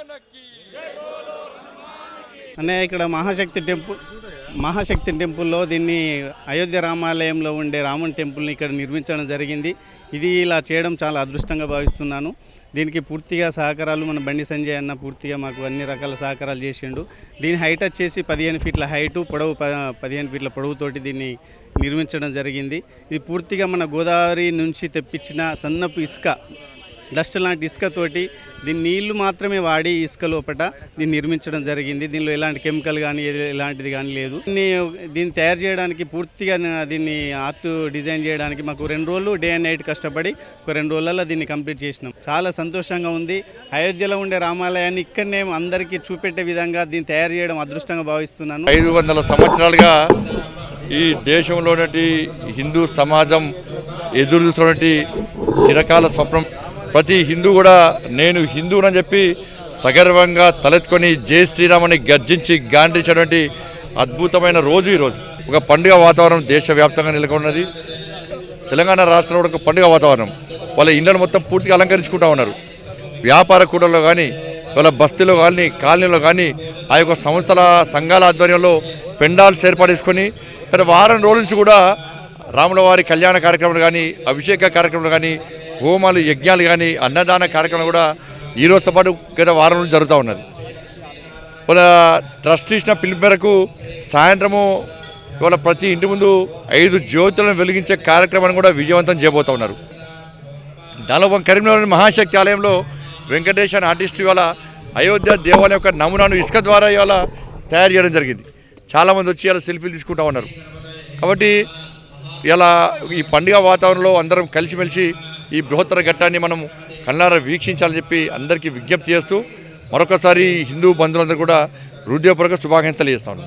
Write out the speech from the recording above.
లక్ష్మణ ఇక్కడ మహాశక్తి టెంపుల్ మహాశక్తి టెంపుల్లో దీన్ని అయోధ్య రామాలయంలో ఉండే రాముని టెంపుల్ని ఇక్కడ నిర్మించడం జరిగింది. ఇది ఇలా చేయడం చాలా అదృష్టంగా భావిస్తున్నాను. దీనికి పూర్తిగా సహకారాలు మన బండి సంజయ్ అన్న పూర్తిగా మాకు అన్ని రకాల సహకారాలు చేసిండు. దీని హైట్ వచ్చేసి పదిహేను ఫీట్ల హైటు పొడవు ప పదిహేను ఫీట్ల పొడవుతోటి దీన్ని నిర్మించడం జరిగింది. ఇది పూర్తిగా మన గోదావరి నుంచి తెప్పించిన సన్నపు ఇసుక డస్ట్ లాంటి ఇసుకతోటి దీన్ని నీళ్ళు మాత్రమే వాడి ఇసుక లోపల దీన్ని నిర్మించడం జరిగింది. దీనిలో ఎలాంటి కెమికల్ కానీ ఎలాంటిది కానీ లేదు. దీన్ని దీన్ని తయారు చేయడానికి పూర్తిగా దీన్ని ఆర్ట్ డిజైన్ చేయడానికి మాకు రెండు రోజులు డే అండ్ నైట్ కష్టపడి ఒక రెండు రోజులలో దీన్ని కంప్లీట్ చేసినాం. చాలా సంతోషంగా ఉంది. అయోధ్యలో ఉండే రామాలయాన్ని ఇక్కడనే అందరికీ చూపెట్టే విధంగా దీన్ని తయారు చేయడం అదృష్టంగా భావిస్తున్నాను. ఐదు వందల సంవత్సరాలుగా ఈ దేశంలోనటి హిందూ సమాజం ఎదురు చూస్తున్నటువంటి చిరకాల స్వప్నం ప్రతి హిందూ కూడా నేను హిందువునని చెప్పి సగర్వంగా తలెత్తుకొని జై శ్రీరామని గర్జించి గాండ్రించినటువంటి అద్భుతమైన రోజు ఈరోజు. ఒక పండుగ వాతావరణం దేశవ్యాప్తంగా నెలకొన్నది. తెలంగాణ రాష్ట్రంలో ఒక పండుగ వాతావరణం. వాళ్ళ ఇళ్ళను మొత్తం పూర్తిగా అలంకరించుకుంటా ఉన్నారు. వ్యాపార కూడల్లో కానీ వాళ్ళ బస్తీలో కానీ కాలనీలో కానీ ఆ యొక్క సంస్థల సంఘాల ఆధ్వర్యంలో పెండాల్స్ ఏర్పాటు గత వారం రోజుల నుంచి కూడా రాముల వారి కళ్యాణ కార్యక్రమాలు కానీ అభిషేక కార్యక్రమాలు కానీ హోమాలు యజ్ఞాలు కానీ అన్నదాన కార్యక్రమాలు కూడా ఈ రోజుతో పాటు గత వారం నుంచి జరుగుతూ ఉన్నది. వాళ్ళ ట్రస్ట్ ఇచ్చిన పిలుపు మేరకు సాయంత్రము ఇవాళ ప్రతి ఇంటి ముందు ఐదు జ్యోతులను వెలిగించే కార్యక్రమాన్ని కూడా విజయవంతం చేయబోతూ ఉన్నారు. దానిలో కరీంనగర్ మహాశక్తి ఆలయంలో వెంకటేష్ ఆర్టిస్ట్ ఇవాళ అయోధ్య దేవాలయం యొక్క నమూనాను ఇసుక ద్వారా ఇవాళ తయారు చేయడం జరిగింది. చాలామంది వచ్చి ఇలా సెల్ఫీలు తీసుకుంటా ఉన్నారు. కాబట్టి ఇలా ఈ పండుగ వాతావరణంలో అందరం కలిసిమెలిసి ఈ బృహత్తర ఘట్టాన్ని మనం కళ్ళారా వీక్షించాలని చెప్పి అందరికీ విజ్ఞప్తి చేస్తూ మరొకసారి హిందూ బంధువులందరూ కూడా హృదయపూర్వక శుభాకాంక్షలు చేస్తాను